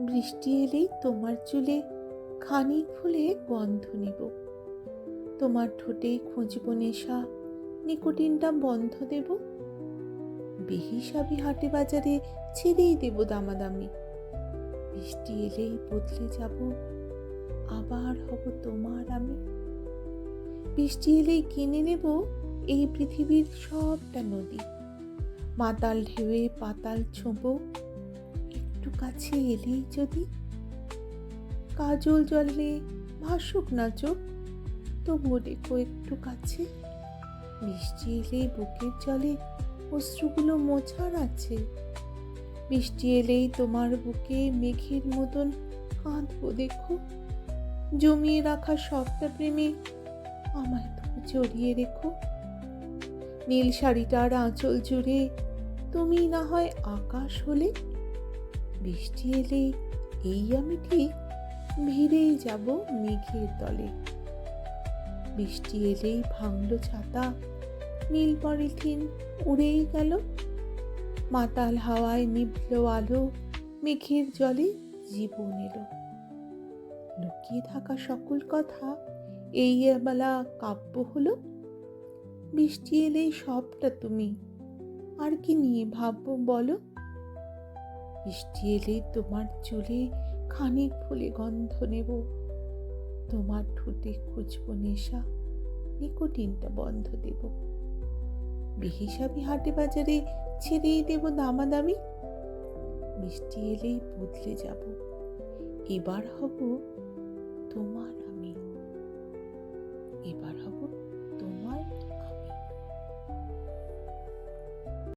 বৃষ্টি এলেই তোমার চুলে খানিক ফুলে গন্ধ নেব। তোমার ঠোঁটে খুঁজব নেশা, নিকোটিনটা বন্ধ দেব। বেহিসাবি হাটে বাজারে ছেড়েই দেব দামাদামি। বৃষ্টি এলেই বদলে যাব, আবার হব তোমার আমি। বৃষ্টি এলেই কিনে নেব এই পৃথিবীর সবটা নদী। মাতাল ঢেউয়ে পাতাল ছোঁব একটু কাছে এলেই যদি কাজল জলে ভাসুক না চোখ, তবুও রেখো একটু কাছে। বৃষ্টি এলেই বুকের জলে অশ্রুগুলো মোছার আছে। বৃষ্টি এলেই তোমার বুকে মেঘের মতন কাঁদবো দেখো। জমিয়ে রাখা সবটা প্রেমে আমায় তুমি জড়িয়ে রেখো। নীল শাড়িটার আঁচল জুড়ে তুমি না হয় আকাশ হলে বৃষ্টি এলে এই আমি ঠিক ভিড়েই যাব মেঘের তলে। বৃষ্টি এলেই ভাঙলো ছাতা, নীল পলিথিন উড়েই গেল। মাতাল হাওয়ায় নিভল আলো, মেঘের জলে জীবন এলো। লুকিয়ে থাকা সকল কথা, এই বেলা কাব্য হলো, বৃষ্টি এলেই সবটা তুমি। আর কি নিয়ে ভাববো বলো? বৃষ্টি এলেই তোমার চুলে খানিক ফুলে গন্ধ নেব। তোমার ঠোঁটে খুঁজবো নেশা, নিকোটিনটা বন্ধ দেব। বেহিসাবি হাটে বাজারে ছেড়েই দেব দামাদামি। বৃষ্টি এলেই বদলে যাব। এবার হব